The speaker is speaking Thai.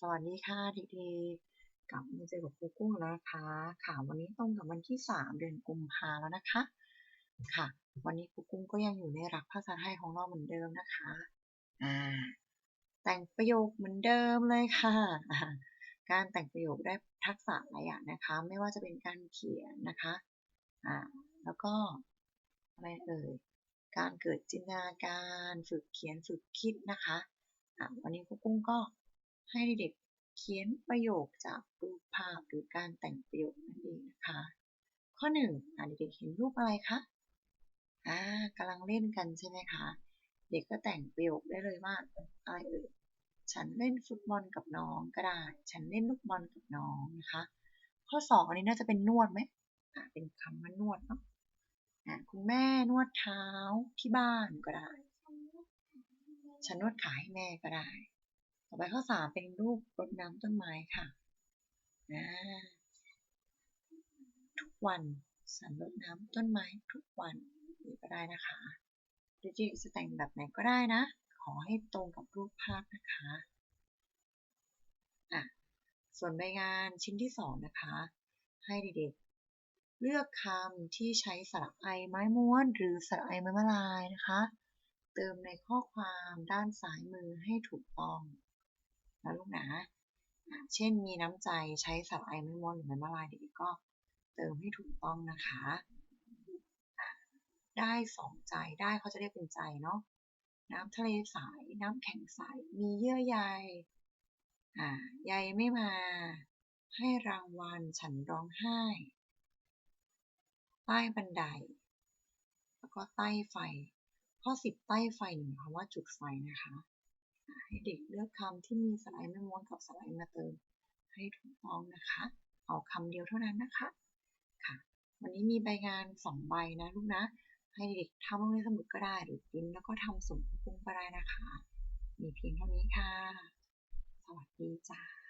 สวัสดีค่ะเด็กๆกลับมาเจอกับครูกุ้งแล้วนะคะค่ะวันนี้ตรงกับวันที่ 3 เดือนกุมภาแล้วนะคะ ค่ะ วันนี้ครูกุ้งก็ยังอยู่ในหลักภาษาไทยของเราเหมือนเดิมนะคะอ่าแต่งประโยคเหมือนเดิมเลยค่ะ การแต่งประโยคได้ทักษะหลายอย่างนะคะ ไม่ว่าจะเป็นการเขียนนะคะอ่าแล้วก็อะไรเอ่ยการเกิดจินตนาการฝึกเขียนฝึกคิดนะคะอะวันนี้ครูกุ้งก็ ให้เด็กเขียนประโยคจากรูปภาพหรือการแต่งประโยคนั่นเองนะคะ ข้อหนึ่งเด็กเห็นรูปอะไรคะอ่ากำลังเล่นกันใช่ไหมคะ เด็กก็แต่งประโยคได้เลยว่าอะไรเอ่ยฉันเล่นฟุตบอลกับน้องก็ได้ ฉันเล่นลูกบอลกับน้องนะคะ ข้อสองอันนี้น่าจะเป็นนวดไหมอ่าเป็นคำว่านวดเนาะอ่าคุณแม่นวดเท้าที่บ้านก็ได้ ฉันนวดขาให้แม่ก็ได้ อไปข้อสามเป็นรูปรดน้ำต้นไม้ค่ะอ่าทุกวันฉันรดน้ำต้นไม้ทุกวันก็ได้นะคะเด็กๆจะแต่งแบบไหนก็ได้นะ ขอให้ตรงกับรูปภาพนะคะอะส่วนใบงานชิ้นที่สองนะคะ ให้เด็กๆเลือกคำที่ใช้สระไอไม้ม้วน หรือสระไอไม้มะลายนะคะ เติมในข้อความด้านซ้ายมือให้ถูกต้อง นะลูกนะเช่นมีน้ำใจใช้สระไอไม้ม้วนหรือไม้มะลายเด็กๆก็เติมให้ถูกต้องนะคะ ได้สองใจได้เขาจะเรียกเป็นใจเนาะน้ำทะเลใสน้ำแข็งใสมีเยื่อใยอ่าใยไม่มา ให้รางวัลฉันร้องไห้ใต้บันได แล้วก็ใต้ไฟ ข้อสิบใต้ไฟหนึ่งคำว่าจุดไฟนะคะ ให้เด็กเลือกคำที่มีสไลด์มาม้วนกับสไลด์มาเติม ให้ถูกต้องนะคะ เอาคำเดียวเท่านั้นนะคะค่ะ วันนี้มีใบงานสองใบนะลูกนะ ให้เด็กทำลงในสมุดก็ได้หรือพิมพ์แล้วก็ทำส่งให้คุณก็ได้นะคะ มีเพียงเท่านี้ค่ะ สวัสดีจ้า